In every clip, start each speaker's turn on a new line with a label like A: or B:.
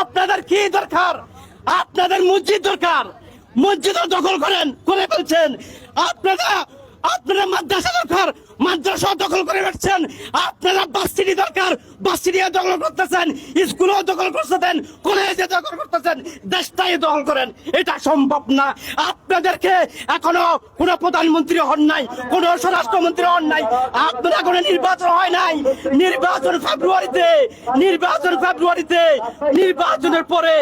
A: আপনাদের কি দরকার? আপনাদের মসজিদ দরকার। মসজিদ দখল করেন, করে ফেলছেন। আপনারা আপনারা মাদ্রাসা দরকার মাদ্রাসা দখল করে রাখছেন আপনারা বাস্তিনি দরকার দখল করতেছেন, স্কুলও দখল করতেছেন, কলেজে দখল করতেছেন, দেশটাই দখল করেন। এটা সম্ভব না। আপনাদেরকে এখনও প্রধানমন্ত্রী হন নাই স্বরাষ্ট্রমন্ত্রী হন নাই, আপনারা নির্বাচন হয় নাই। নির্বাচন ফেব্রুয়ারিতে নির্বাচন ফেব্রুয়ারিতে, নির্বাচনের পরে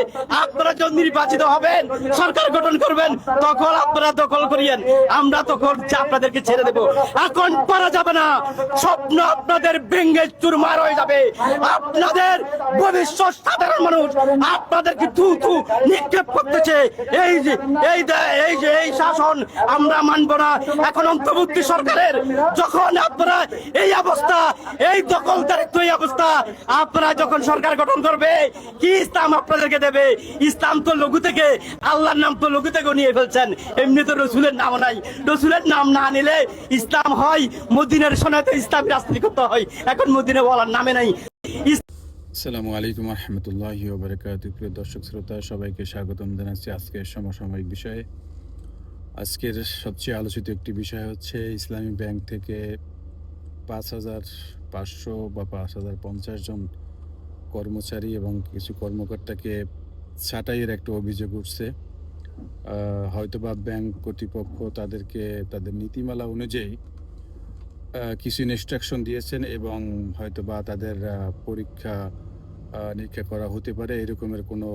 A: আপনারা যখন নির্বাচিত হবেন, সরকার গঠন করবেন, তখন আপনারা দখল করিয়েন। আমরা তখন আপনাদেরকে ছেড়ে দেব। এখন পারা যাবে না। স্বপ্ন আপনাদের ভেঙ্গে চুরমার হয়ে যাবে। আপনাদের ভবিষ্যৎ সাধারণ মানুষ আপনাদেরকে থু থু নিক্ষেপ করতেছে এই যে, এই এই যে, এই শাসন আমরা মানব না। এখন অন্তর্বর্তী সরকারের যখন আপনারা এই অবস্থা, এই দখলদারিত্ব এই অবস্থা, আপনারা যখন সরকার গঠন করবে, কি ইসলাম আপনাদেরকে দেবে? ইসলাম তো লঘু থেকে, আল্লাহর নাম তো লঘু থেকে নিয়ে ফেলছেন। এমনি তো রসুলের নাম নাই। রসুলের নাম না নিলে ইসলাম হয়, মদিনের সোনাতে ইসলাম রাজনীতি করতে হয়। এখন মদিনে বলার নামে নাই।
B: আসসালামু আলাইকুম রহমতুল্লাহ ওবরাকাত প্রিয় দর্শক, শ্রোতা, সবাইকে স্বাগতম জানাচ্ছি আজকের সমসাময়িক বিষয়ে। আজকের সবচেয়ে আলোচিত একটি বিষয় হচ্ছে ইসলামী ব্যাংক থেকে পাঁচ হাজার পাঁচশো বা পাঁচ হাজার পঞ্চাশ জন কর্মচারী এবং কিছু কর্মকর্তাকে ছাঁটাইয়ের একটা অভিযোগ উঠছে। হয়তোবা ব্যাংক কর্তৃপক্ষ তাদেরকে, তাদের নীতিমালা অনুযায়ী কিছু ইনস্ট্রাকশন দিয়েছেন এবং হয়তোবা তাদের পরীক্ষা নিরীক্ষা করা হতে পারে, এরকমের কোনো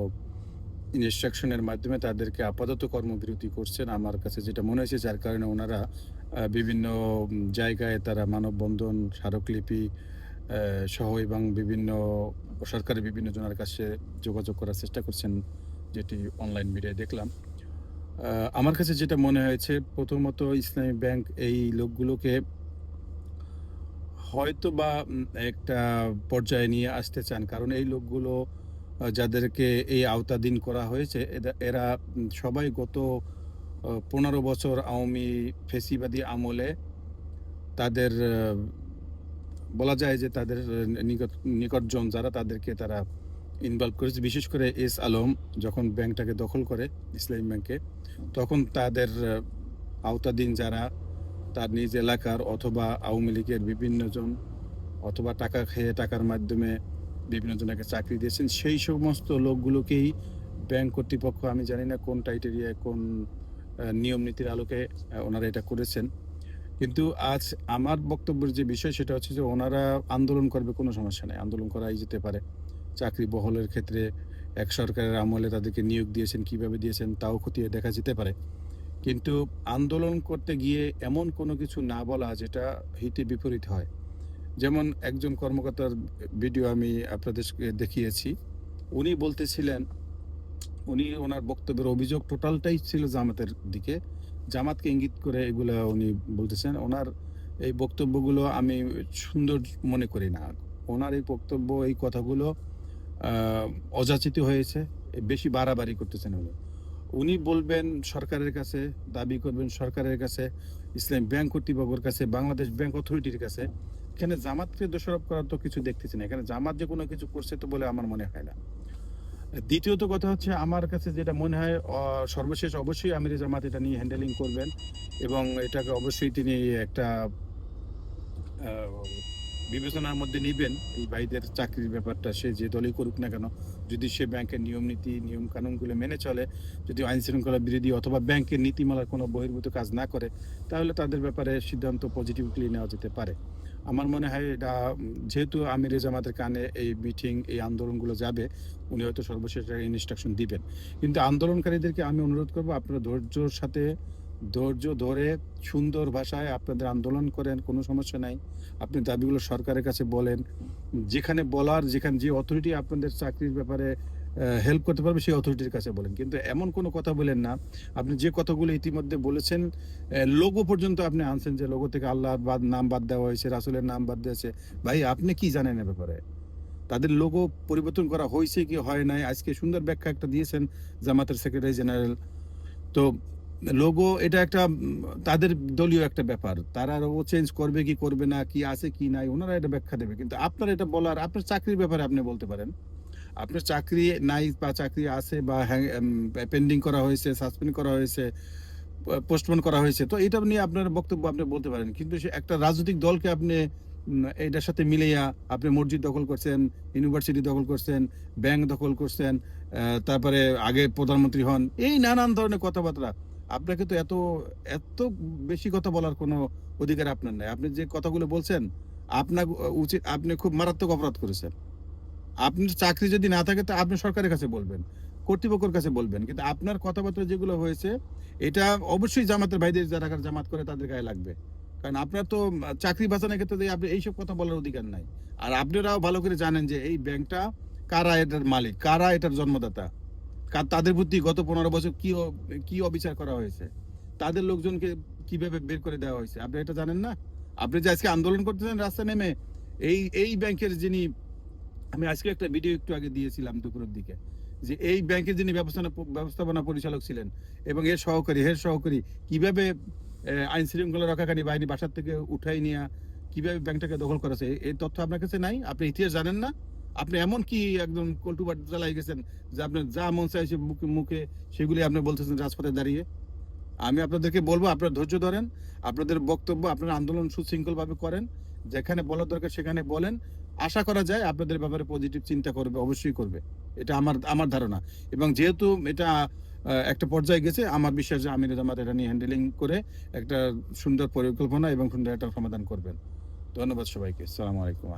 B: ইনস্ট্রাকশনের মাধ্যমে তাদেরকে আপাতত কর্মবিরতি করছেন। আমার কাছে যেটা মনে হয়েছে, যার কারণে ওনারা বিভিন্ন জায়গায় তারা মানববন্ধন, স্মারকলিপি সহ এবং বিভিন্ন সরকারের বিভিন্ন জনের কাছে যোগাযোগ করার চেষ্টা করছেন, যেটি অনলাইন মিডিয়ায় দেখলাম। আমার কাছে যেটা মনে হয়েছে, প্রথমত ইসলামী ব্যাংক এই লোকগুলোকে হয়তো বা একটা পর্যায়ে নিয়ে আসতে চান। কারণ এই লোকগুলো যাদেরকে এই আওতাধীন করা হয়েছে এরা- সবাই গত পনেরো বছর আওয়ামী ফেসিবাদী আমলে তাদের বলা যায় যে তাদের নিকট, নিকটজন যারা তাদেরকে তারা ইনভলভ করেছে। বিশেষ করে এস আলম যখন ব্যাংকটাকে দখল করে, ইসলামী ব্যাংকে, তখন তাদের আওতাধীন যারা তার নিজ এলাকার অথবা আওয়ামী লীগের বিভিন্ন জন অথবা টাকা খেয়ে টাকার মাধ্যমে বিভিন্ন জনকে চাকরি দিয়েছেন, সেই সমস্ত লোকগুলোকেই ব্যাংক কর্তৃপক্ষ, আমি জানি না কোন টাইটেরিয়ায় কোন নিয়ম নীতির আলোকে ওনারা এটা করেছেন। কিন্তু আজ আমার বক্তব্যের যে বিষয় সেটা হচ্ছে যে ওনারা আন্দোলন করবে, কোনো সমস্যা নেই। আন্দোলন করাই যেতে পারে। চাকরি বহলের ক্ষেত্রে এক সরকারের আমলে তাদেরকে নিয়োগ দিয়েছেন, কীভাবে দিয়েছেন, তাও খতিয়ে দেখা যেতে পারে। কিন্তু আন্দোলন করতে গিয়ে এমন কোনো কিছু না বলা যেটা হিতে বিপরীত হয়। যেমন একজন কর্মকর্তার ভিডিও আমি আপনাদেরকে দেখিয়েছি। উনি বলতেছিলেন, উনি ওনার বক্তব্যের অভিযোগ টোটালটাই ছিল জামাতের দিকে। জামাতকে ইঙ্গিত করে এগুলো উনি বলতেছেন, ওনার এই বক্তব্যগুলো আমি সুন্দর মনে করি না। ওনার এই বক্তব্য, এই কথাগুলো অযাচিত হয়েছে, বেশি বাড়াবাড়ি করতেছেন উনি। উনি বলবেন সরকারের কাছে, দাবি করবেন সরকারের কাছে, ইসলাম ব্যাংক কর্তৃপক্ষের কাছে, বাংলাদেশ ব্যাংক অথরিটির কাছে। এখানে জামাতকে দোষারোপ করার তো কিছু দেখতেছি না। এখানে জামাত যে কোনো কিছু করছে তো বলে আমার মনে হয় না। দ্বিতীয়ত কথা হচ্ছে আমার কাছে যেটা মনে হয় সর্বশেষ অবশ্যই আমির জামাত এটা নিয়ে হ্যান্ডেলিং করবেন এবং এটাকে অবশ্যই তিনি একটা বিবেচনার মধ্যে নিবেন, এই ভাইদের চাকরির ব্যাপারটা, সে যে দলই করুক না কেন, যদি সে ব্যাংকের নিয়ম নীতি, নিয়ম কানুনগুলো মেনে চলে, যদি আইন শৃঙ্খলা বিরোধী অথবা ব্যাংকের নীতিমালার কোনো বহির্ভূত কাজ না করে, তাহলে তাদের ব্যাপারে সিদ্ধান্ত পজিটিভলি নেওয়া যেতে পারে। আমার মনে হয় এটা, যেহেতু আমির জামাতের কানে এই মিটিং এই আন্দোলনগুলো যাবে, উনি হয়তো সর্বশেষ ইনস্ট্রাকশন দিবেন। কিন্তু আন্দোলনকারীদেরকে আমি অনুরোধ করব, আপনারা ধৈর্যর সাথে ধৈর্য ধরে সুন্দর ভাষায় আপনাদের আন্দোলন করেন, কোনো সমস্যা নাই। আপনি দাবিগুলো সরকারের কাছে বলেন। যেখানে বলার, যেখানে যে অথরিটি আপনাদের চাকরির ব্যাপারে হেল্প করতে পারবে, সেই অথরিটির কাছে বলেন। কিন্তু এমন কোনো কথা বলেন না। আপনি যে কথাগুলো ইতিমধ্যে বলেছেন লোগো পর্যন্ত আপনি আনছেন যে লোগো থেকে আল্লাহর বাদ, নাম বাদ দেওয়া হয়েছে, রাসুলের নাম বাদ দিয়েছে ভাই, আপনি কি জানেন এ ব্যাপারে? তাদের লোগো পরিবর্তন করা হয়েছে কি হয় নাই? আজকে সুন্দর ব্যাখ্যা একটা দিয়েছেন জামাতের সেক্রেটারি জেনারেল তো লোগো এটা একটা তাদের দলীয় একটা ব্যাপার। তারা ও চেঞ্জ করবে কি করবে না, কি আছে কি নাই, ওনারা এটা ব্যাখ্যা দেবে। কিন্তু আপনার এটা বলার, আপনার চাকরির ব্যাপারে আপনি বলতে পারেন। আপনার চাকরি নাই বা চাকরি আছে বা পেন্ডিং করা হয়েছে সাসপেন্ড করা হয়েছে পোস্টপোন করা হয়েছে, তো এটা নিয়ে আপনার বক্তব্য আপনি বলতে পারেন। কিন্তু একটা রাজনৈতিক দলকে আপনি এটার সাথে মিলাইয়া আপনি মসজিদ দখল করছেন ইউনিভার্সিটি দখল করছেন ব্যাংক দখল করছেন তারপরে আগে প্রধানমন্ত্রী হন, এই নানান ধরনের কথাবার্তা। আপনাকে তো এত এত বেশি কথা বলার কোনো অধিকার আপনার নাই। আপনি যে কথাগুলো বলছেন, আপনার উচিত আপনি খুব মারাত্মক অপরাধ করেছেন। আপনার চাকরি যদি না থাকে, তো আপনি সরকারের কাছে বলবেন, কর্তৃপক্ষের কাছে বলবেন। কিন্তু আপনার কথাবার্তা যেগুলো হয়েছে, এটা অবশ্যই জামাতের ভাইদের যারা জামাত করে, তাদের গায়ে লাগবে। কারণ আপনার তো চাকরি বাঁচানোর ক্ষেত্রে আপনি এইসব কথা বলার অধিকার নাই। আর আপনারাও ভালো করে জানেন যে এই ব্যাংকটা কারা এটার মালিক, কারা এটার জন্মদাতা? তাদের প্রতি গত পনেরো বছর কি কি অবিচার করা হয়েছে? তাদের লোকজনকে কীভাবে বের করে দেওয়া হয়েছে? আপনি এটা জানেন না? আপনি যে আজকে আন্দোলন করতেছেন রাস্তা নেমে, এই এই ব্যাংকের যিনি আমি আজকে একটা ভিডিও একটু আগে দিয়েছিলাম দুপুরের দিকে, যে এই ব্যাংকের যিনি ব্যবস্থাপনা ব্যবস্থাপনা পরিচালক ছিলেন এবং এর সহকারী হের সহকারী, কীভাবে আইন শৃঙ্খলা রক্ষাকারী বাহিনী বাসার থেকে উঠাই নিয়ে কীভাবে ব্যাংকটাকে দখল করেছে এই তথ্য আপনার কাছে নাই? আপনি ইতিহাস জানেন না? আপনি এমন কি একদম কল্টুবাট জ্বালাই গেছেন যে আপনার যা মন চাইছে মুখে মুখে সেগুলি আপনি বলতেছেন রাজপথে দাঁড়িয়ে? আমি আপনাদেরকে বলব, আপনারা ধৈর্য ধরেন, আপনাদের বক্তব্য, আপনার আন্দোলন সুশৃঙ্খলভাবে করেন, যেখানে বলার দরকার সেখানে বলেন। আশা করা যায় আপনাদের ব্যাপারে পজিটিভ চিন্তা করবে, অবশ্যই করবে। এটা আমার আমার ধারণা। এবং যেহেতু এটা একটা পর্যায়ে গেছে, আমার বিশ্বাস যে আমির জামাত এটা নিয়ে হ্যান্ডেলিং করে একটা সুন্দর পরিকল্পনা এবং সুন্দর একটা সমাধান করবেন। ধন্যবাদ সবাইকে। আসসালামু আলাইকুম